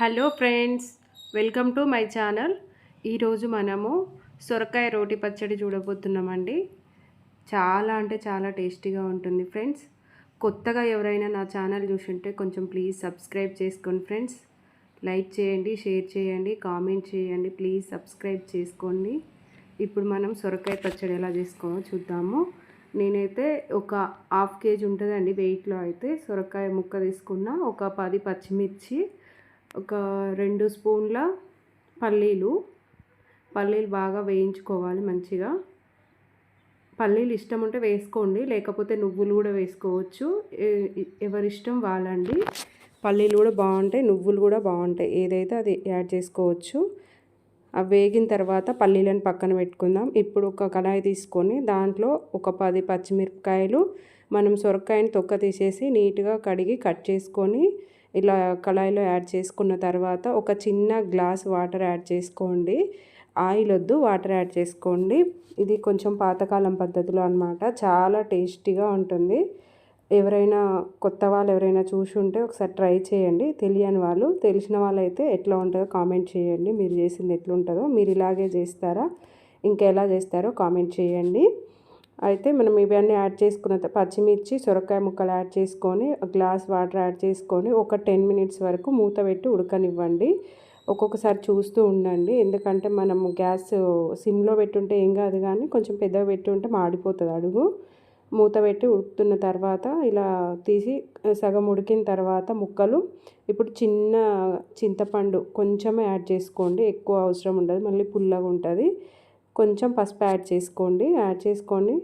Hello friends welcome to my channel. ఈరోజు మనము సొరకాయ రోటి పచ్చడి చూడబోతున్నామండి. చాలా అంటే చాలా టేస్టీగా ఉంటుంది ఫ్రెండ్స్. కొత్తగా ఎవరైనా నా ఛానల్ చూసుంటే కొంచెం ప్లీజ్ సబ్స్క్రైబ్ చేసుకోండి ఫ్రెండ్స్. లైక్ చేయండి షేర్ చేయండి కామెంట్ చేయండి ప్లీజ్ సబ్స్క్రైబ్ చేసుకోండి. ఇప్పుడు మనం సొరకాయ పచ్చడి ఎలా చేసుకోమో చూద్దాము. నేనైతే ఒక హాఫ్ కేజీ ఉంటుందండి వెయిట్లో అయితే సొరకాయ ముక్క తీసుకున్న ఒక పది పచ్చిమిర్చి ఒక రెండు స్పూన్ల పల్లీలు. పల్లీలు బాగా వేయించుకోవాలి మంచిగా. పల్లీలు ఇష్టం ఉంటే వేసుకోండి లేకపోతే నువ్వులు కూడా వేసుకోవచ్చు. ఎవరిష్టం వాళ్ళండి. పల్లీలు కూడా బాగుంటాయి నువ్వులు కూడా బాగుంటాయి. ఏదైతే అది యాడ్ చేసుకోవచ్చు. అవి వేగిన తర్వాత పల్లీలను పక్కన పెట్టుకుందాం. ఇప్పుడు ఒక కళాయి తీసుకొని దాంట్లో ఒక పది పచ్చిమిరపకాయలు మనం సొరకాయని తొక్క తీసేసి నీట్గా కడిగి కట్ చేసుకొని ఇలా కళాయిలో యాడ్ చేసుకున్న తర్వాత ఒక చిన్న గ్లాస్ వాటర్ యాడ్ చేసుకోండి. ఆయిల్ వద్దు వాటర్ యాడ్ చేసుకోండి. ఇది కొంచెం పాతకాలం పద్ధతిలో అనమాట చాలా టేస్టీగా ఉంటుంది. ఎవరైనా కొత్త వాళ్ళు ఎవరైనా చూసి ఉంటే ఒకసారి ట్రై చేయండి. తెలియని వాళ్ళు తెలిసిన వాళ్ళైతే ఎట్లా ఉంటుందో కామెంట్ చేయండి. మీరు చేసింది ఎట్లుంటుందో మీరు ఇలాగే చేస్తారా ఇంకెలా చేస్తారో కామెంట్ చేయండి. అయితే మనం ఇవన్నీ యాడ్ చేసుకున్న పచ్చిమిర్చి సొరకాయ ముక్కలు యాడ్ చేసుకొని గ్లాస్ వాటర్ యాడ్ చేసుకొని ఒక టెన్ మినిట్స్ వరకు మూత పెట్టి ఉడకనివ్వండి. ఒక్కొక్కసారి చూస్తూ ఉండండి. ఎందుకంటే మనం గ్యాస్ సిమ్లో పెట్టుంటే ఏం కాదు కానీ కొంచెం పెద్దగా పెట్టి ఉంటే మాడిపోతుంది అడుగు. మూత పెట్టి ఉడుకుతున్న తర్వాత ఇలా తీసి సగం ఉడికిన తర్వాత ముక్కలు ఇప్పుడు చిన్న చింతపండు కొంచెమే యాడ్ చేసుకోండి. ఎక్కువ అవసరం ఉండదు. మళ్ళీ పుల్లగా ఉంటుంది కొంచెం పసుపు యాడ్ చేసుకోండి. యాడ్ చేసుకొని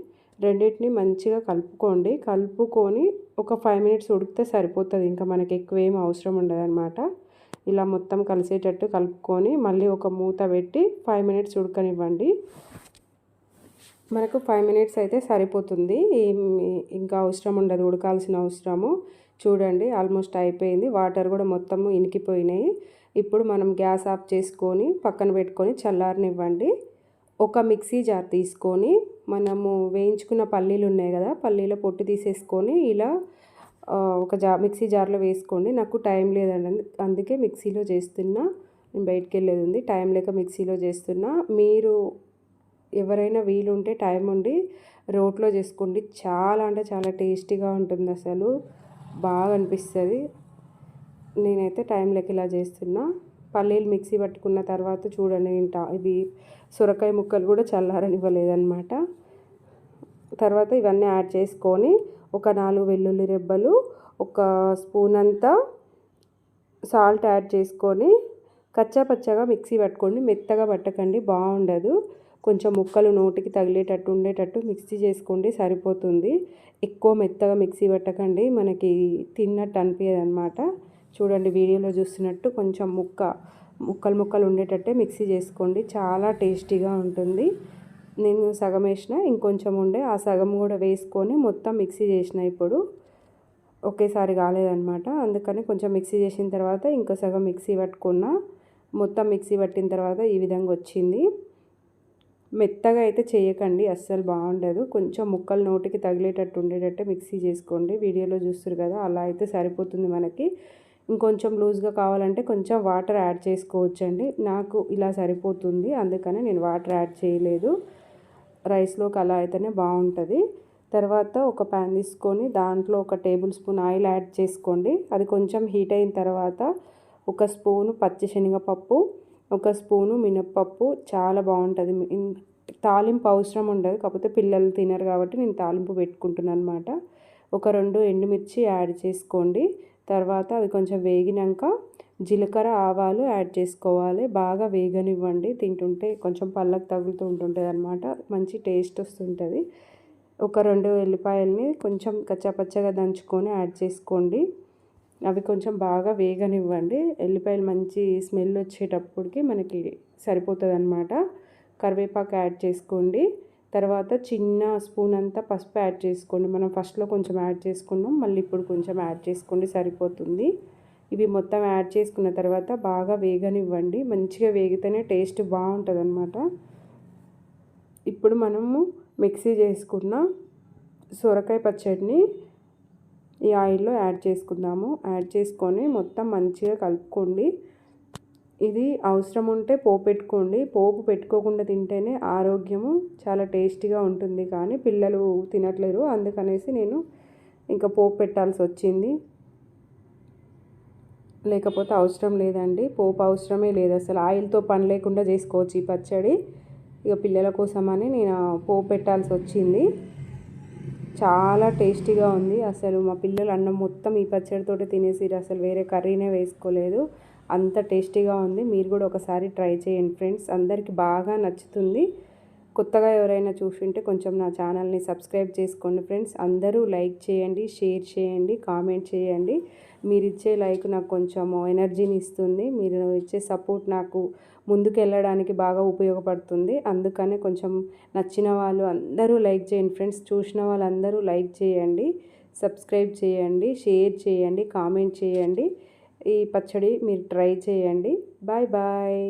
రెండింటిని మంచిగా కలుపుకోండి. కలుపుకొని ఒక ఫైవ్ మినిట్స్ ఉడికితే సరిపోతుంది. ఇంకా మనకి ఎక్కువ ఏం అవసరం ఉండదన్నమాట. ఇలా మొత్తం కలిసేటట్టు కలుపుకొని మళ్ళీ ఒక మూత పెట్టి ఫైవ్ మినిట్స్ ఉడకనివ్వండి. మనకు ఫైవ్ మినిట్స్ అయితే సరిపోతుంది. ఇంకా అవసరం ఉండదు. ఉడకాల్సిన అవసరము. చూడండి ఆల్మోస్ట్ అయిపోయింది. వాటర్ కూడా మొత్తము ఇనికిపోయినాయి. ఇప్పుడు మనం గ్యాస్ ఆఫ్ చేసుకొని పక్కన పెట్టుకొని చల్లారనివ్వండి. ఒక మిక్సీ జార్ తీసుకొని మనము వేయించుకున్న పల్లీలు ఉన్నాయి కదా పల్లీల పొట్టు తీసేసుకొని ఇలా ఒక జా మిక్సీ జార్లో వేసుకోండి. నాకు టైం లేదండి. అందుకే మిక్సీలో చేస్తున్నా. నేను బయటికి వెళ్ళేది ఉంది. టైం లేక మిక్సీలో చేస్తున్నా. మీరు ఎవరైనా వీలుంటే టైం ఉండి రోట్లో చేసుకోండి. చాలా అంటే చాలా టేస్టీగా ఉంటుంది అసలు. బాగా అనిపిస్తుంది. నేనైతే టైం లేక ఇలా చేస్తున్నా. పల్లీలు మిక్సీ పట్టుకున్న తర్వాత చూడండి ఇంట ఇవి సొరకాయ ముక్కలు కూడా చల్లారనివ్వలేదన్నమాట. తర్వాత ఇవన్నీ యాడ్ చేసుకొని ఒక నాలుగు వెల్లుల్లి రెబ్బలు ఒక స్పూన్ అంతా సాల్ట్ యాడ్ చేసుకొని కచ్చా పచ్చగా మిక్సీ పట్టుకోండి. మెత్తగా పట్టకండి బాగుండదు. కొంచెం ముక్కలు నోటికి తగిలేటట్టు ఉండేటట్టు మిక్సీ చేసుకోండి సరిపోతుంది. ఎక్కువ మెత్తగా మిక్సీ పట్టకండి మనకి తిన్నట్టు అనిపించదు అనమాట చూడండి వీడియోలో చూస్తున్నట్టు కొంచెం ముక్క ముక్కలు ముక్కలు ఉండేటట్టే మిక్సీ చేసుకోండి. చాలా టేస్టీగా ఉంటుంది. నేను సగం వేసిన ఇంకొంచెం ఉండే ఆ సగం కూడా వేసుకొని మొత్తం మిక్సీ చేసిన ఇప్పుడు ఒకేసారి కాలేదనమాట అందుకని కొంచెం మిక్సీ చేసిన తర్వాత ఇంకో సగం మిక్సీ పట్టుకున్న మొత్తం మిక్సీ పట్టిన తర్వాత ఈ విధంగా వచ్చింది. మెత్తగా అయితే చేయకండి అస్సలు బాగుండదు. కొంచెం ముక్కలు నోటికి తగిలేటట్టు ఉండేటట్టే మిక్సీ చేసుకోండి. వీడియోలో చూస్తారు కదా అలా అయితే సరిపోతుంది మనకి. ఇంకొంచెం లూజ్గా కావాలంటే కొంచెం వాటర్ యాడ్ చేసుకోవచ్చండి. నాకు ఇలా సరిపోతుంది. అందుకని నేను వాటర్ యాడ్ చేయలేదు. రైస్లోకి అలా అయితేనే బాగుంటుంది. తర్వాత ఒక ప్యాన్ తీసుకొని దాంట్లో ఒక టేబుల్ స్పూన్ ఆయిల్ యాడ్ చేసుకోండి. అది కొంచెం హీట్ అయిన తర్వాత ఒక స్పూను పచ్చి శనగపప్పు ఒక స్పూను మినప్పప్పు. చాలా బాగుంటుంది. తాలింపు అవసరం ఉండదు. కాకపోతే పిల్లలు తినరు కాబట్టి నేను తాలింపు పెట్టుకుంటున్నాను అనమాట ఒక రెండు ఎండుమిర్చి యాడ్ చేసుకోండి. తర్వాత అవి కొంచెం వేగినాక జీలకర్ర ఆవాలు యాడ్ చేసుకోవాలి. బాగా వేగనివ్వండి. తింటుంటే కొంచెం పళ్ళకు తగులుతూ ఉంటుంటుంది అనమాట మంచి టేస్ట్ వస్తుంటుంది. ఒక రెండు ఎల్లిపాయల్ని కొంచెం కచ్చాపచ్చగా దంచుకొని యాడ్ చేసుకోండి. అవి కొంచెం బాగా వేగనివ్వండి. ఎల్లిపాయలు మంచి స్మెల్ వచ్చేటప్పటికి మనకి సరిపోతుంది అనమాట కరివేపాకు యాడ్ చేసుకోండి. తర్వాత చిన్న స్పూన్ అంతా పసుపు యాడ్ చేసుకోండి. మనం ఫస్ట్లో కొంచెం యాడ్ చేసుకున్నాం మళ్ళీ ఇప్పుడు కొంచెం యాడ్ చేసుకోండి సరిపోతుంది. ఇవి మొత్తం యాడ్ చేసుకున్న తర్వాత బాగా వేగనివ్వండి. మంచిగా వేగితేనే టేస్ట్ బాగుంటుంది అనమాట ఇప్పుడు మనము మిక్సీ చేసుకున్న సొరకాయ పచ్చడిని ఈ ఆయిల్లో యాడ్ చేసుకుందాము. యాడ్ చేసుకొని మొత్తం మంచిగా కలుపుకోండి. ఇది అవసరం ఉంటే పోపు పెట్టుకోండి. పోపు పెట్టుకోకుండా తింటేనే ఆరోగ్యము చాలా టేస్టీగా ఉంటుంది కానీ పిల్లలు తినట్లేరు. అందుకనేసి నేను ఇంకా పోపు పెట్టాల్సి వచ్చింది. లేకపోతే అవసరం లేదండి. పోపు అవసరమే లేదు. అసలు ఆయిల్తో పని లేకుండా చేసుకోవచ్చు ఈ పచ్చడి. ఇక పిల్లల కోసమని నేను పోపు పెట్టాల్సి వచ్చింది. చాలా టేస్టీగా ఉంది. అసలు మా పిల్లలు అన్నం మొత్తం ఈ పచ్చడితో తినేసిరు అసలు వేరే కర్రీనే వేసుకోలేదు. అంత టేస్టీగా ఉంది. మీరు కూడా ఒకసారి ట్రై చేయండి ఫ్రెండ్స్. అందరికీ బాగా నచ్చుతుంది. కొత్తగా ఎవరైనా చూసింటే కొంచెం నా ఛానల్ని సబ్స్క్రైబ్ చేసుకోండి ఫ్రెండ్స్. అందరూ లైక్ చేయండి షేర్ చేయండి కామెంట్ చేయండి. మీరు ఇచ్చే లైక్ నాకు కొంచెం ఎనర్జీని ఇస్తుంది. మీరు ఇచ్చే సపోర్ట్ నాకు ముందుకు వెళ్ళడానికి బాగా ఉపయోగపడుతుంది. అందుకనే కొంచెం నచ్చిన వాళ్ళు అందరూ లైక్ చేయండి ఫ్రెండ్స్. చూసిన వాళ్ళందరూ లైక్ చేయండి సబ్స్క్రైబ్ చేయండి షేర్ చేయండి కామెంట్ చేయండి. ఈ పచ్చడి మీరు ట్రై చేయండి. Bye bye.